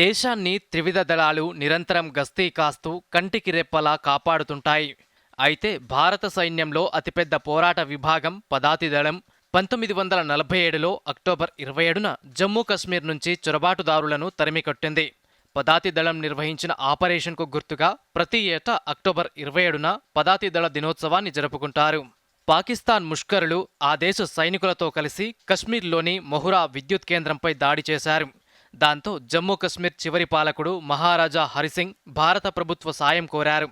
దేశాన్ని త్రివిధ దళాలు నిరంతరం గస్తీ కాస్తూ కంటికి రెప్పలా కాపాడుతుంటాయి. అయితే భారత సైన్యంలో అతిపెద్ద పోరాట విభాగం పదాతి దళం పంతొమ్మిది వందల నలభై ఏడులో అక్టోబర్ ఇరవై ఏడున జమ్మూ కశ్మీర్ నుంచి చొరబాటుదారులను తరిమికొట్టింది పదాతి దళం నిర్వహించిన ఆపరేషన్కు గుర్తుగా ప్రతి ఏటా అక్టోబర్ ఇరవై ఏడున పదాతి దళ దినోత్సవాన్ని జరుపుకుంటారు. పాకిస్తాన్ ముష్కరులు ఆ దేశ సైనికులతో కలిసి కశ్మీర్లోని మొహురా విద్యుత్ కేంద్రంపై దాడి చేశారు. దాంతో జమ్మూ కశ్మీర్ చివరి పాలకుడు మహారాజా హరిసింగ్ భారత ప్రభుత్వ సాయం కోరారు.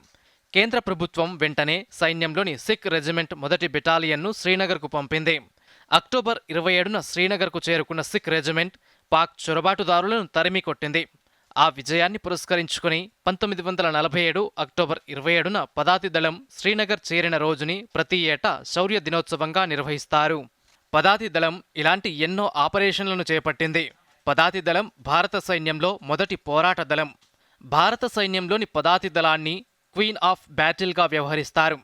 కేంద్ర ప్రభుత్వం వెంటనే సైన్యంలోని సిక్ రెజిమెంట్ మొదటి బెటాలియన్ను శ్రీనగర్కు పంపింది. అక్టోబర్ ఇరవై ఏడున శ్రీనగర్కు చేరుకున్న సిక్ రెజిమెంట్ పాక్ చొరబాటుదారులను తరిమి కొట్టింది. ఆ విజయాన్ని పురస్కరించుకుని పంతొమ్మిది వందల నలభై ఏడు అక్టోబర్ ఇరవై ఏడున పదాతి దళం శ్రీనగర్ చేరిన రోజుని ప్రతి ఏటా శౌర్య దినోత్సవంగా నిర్వహిస్తారు. పదాతి దళం ఇలాంటి ఎన్నో ఆపరేషన్లను చేపట్టింది. పదాతి దళం భారత సైన్యంలో మొదటి పోరాట దళం భారత సైన్యంలోని పదాతి దళాన్ని క్వీన్ ఆఫ్ బ్యాటిల్గా వ్యవహరిస్తారు.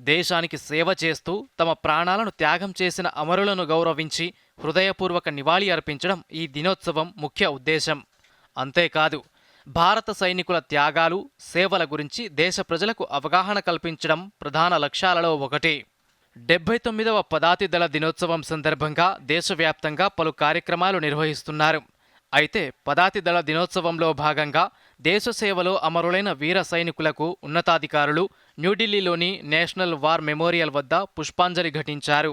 దేశానికి సేవ చేస్తూ తమ ప్రాణాలను త్యాగం చేసిన అమరులను గౌరవించి హృదయపూర్వక నివాళి అర్పించడం ఈ దినోత్సవం ముఖ్య ఉద్దేశం. అంతేకాదు భారత సైనికుల త్యాగాలు సేవల గురించి దేశ ప్రజలకు అవగాహన కల్పించడం ప్రధాన లక్ష్యాలలో ఒకటి. డెబ్బై తొమ్మిదవ పదాతి దళ దినోత్సవం సందర్భంగా దేశవ్యాప్తంగా పలు కార్యక్రమాలు నిర్వహిస్తున్నారు. అయితే పదాతి దళ దినోత్సవంలో భాగంగా దేశ సేవలో అమరులైన వీర సైనికులకు ఉన్నతాధికారులు న్యూఢిల్లీలోని నేషనల్ వార్ మెమోరియల్ వద్ద పుష్పాంజలి ఘటించారు.